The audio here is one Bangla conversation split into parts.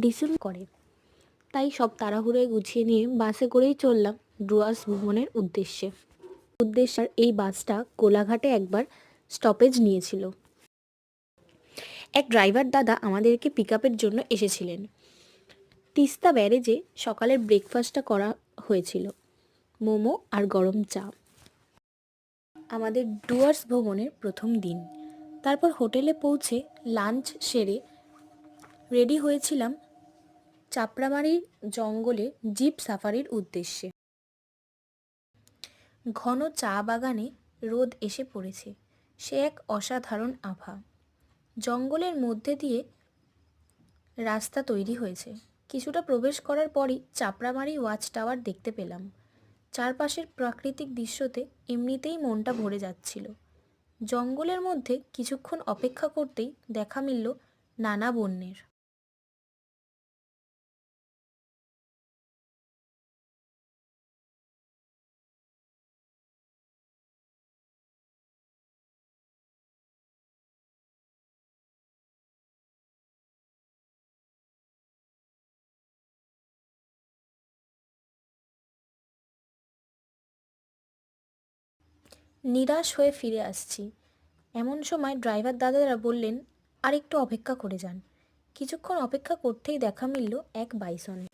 ডিসিশন করে। তাই সব তাড়াহুড়োয় গুছিয়ে নিয়ে বাসে করেই চললাম ডুয়ার্স ভ্রমণের উদ্দেশ্যে। উদ্দেশ্যে এই বাসটা কোলাঘাটে একবার স্টপেজ নিয়েছিল। এক ড্রাইভার দাদা আমাদেরকে পিক জন্য এসেছিলেন। তিস্তা ব্যারেজে সকালের ব্রেকফাস্টটা করা হয়েছিল, মোমো আর গরম চা। আমাদের ডুয়ার্স ভ্রমণের প্রথম দিন। তারপর হোটেলে পৌঁছে লাঞ্চ সেরে রেডি হয়েছিলাম চাপড়ামারির জঙ্গলে জিপ সাফারির উদ্দেশ্যে। ঘন চা বাগানে রোদ এসে পড়েছে। সে এক অসাধারণ আভা। জঙ্গলের মধ্যে দিয়ে রাস্তা তৈরি হয়েছে। কিছুটা প্রবেশ করার পরই চাপড়ামারি ওয়াচ টাওয়ার দেখতে পেলাম। চারপাশের প্রাকৃতিক দৃশ্যতে এমনিতেই মনটা ভরে যাচ্ছিল। জঙ্গলের মধ্যে কিছুক্ষণ অপেক্ষা করতেই দেখা মিলল নানা বন্যের। নিরাশ হয়ে ফিরে আসছি। এমন সময় ড্রাইভার দাদারা বললেন আর একটু অপেক্ষা করে যান। কিছুক্ষণ অপেক্ষা করতেই দেখা মিলল এক বাইসনে।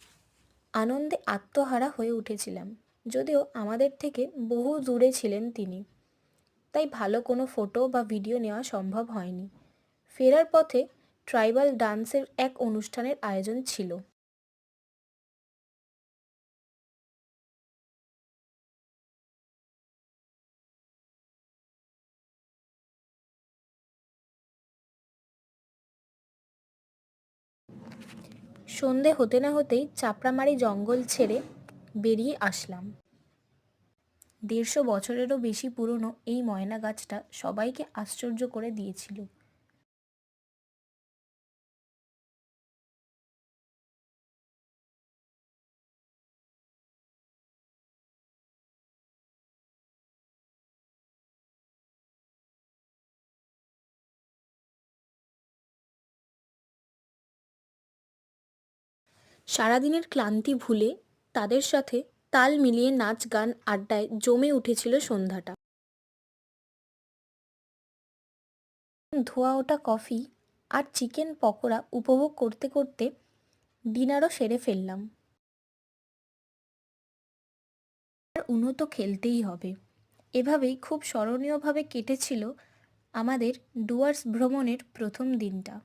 আনন্দে আত্মহারা হয়ে উঠেছিলাম, যদিও আমাদের থেকে বহু দূরে ছিলেন তিনি। তাই ভালো কোনো ফটো বা ভিডিও নেওয়া সম্ভব হয়নি। ফেরার পথে ট্রাইবাল ডান্সের এক অনুষ্ঠানের আয়োজন ছিল। সন্ধে হতে না হতেই চাপড়ামারি জঙ্গল ছেড়ে বেরিয়ে আসলাম। দেড়শো বছরেরও বেশি পুরনো এই ময়না গাছটা সবাইকে আশ্চর্য করে দিয়েছিল। সারাদিনের ক্লান্তি ভুলে তাদের সাথে তাল মিলিয়ে নাচ, গান আড্ডায় জমে উঠেছিল সন্ধ্যাটা। ধোয়া ওটা কফি আর চিকেন পকোড়া উপভোগ করতে করতে ডিনারও সেরে ফেললাম। আর উনো তো খেলতেই হবে। এভাবেই খুব স্মরণীয়ভাবে কেটেছিল আমাদের ডুয়ার্স ভ্রমণের প্রথম দিনটা।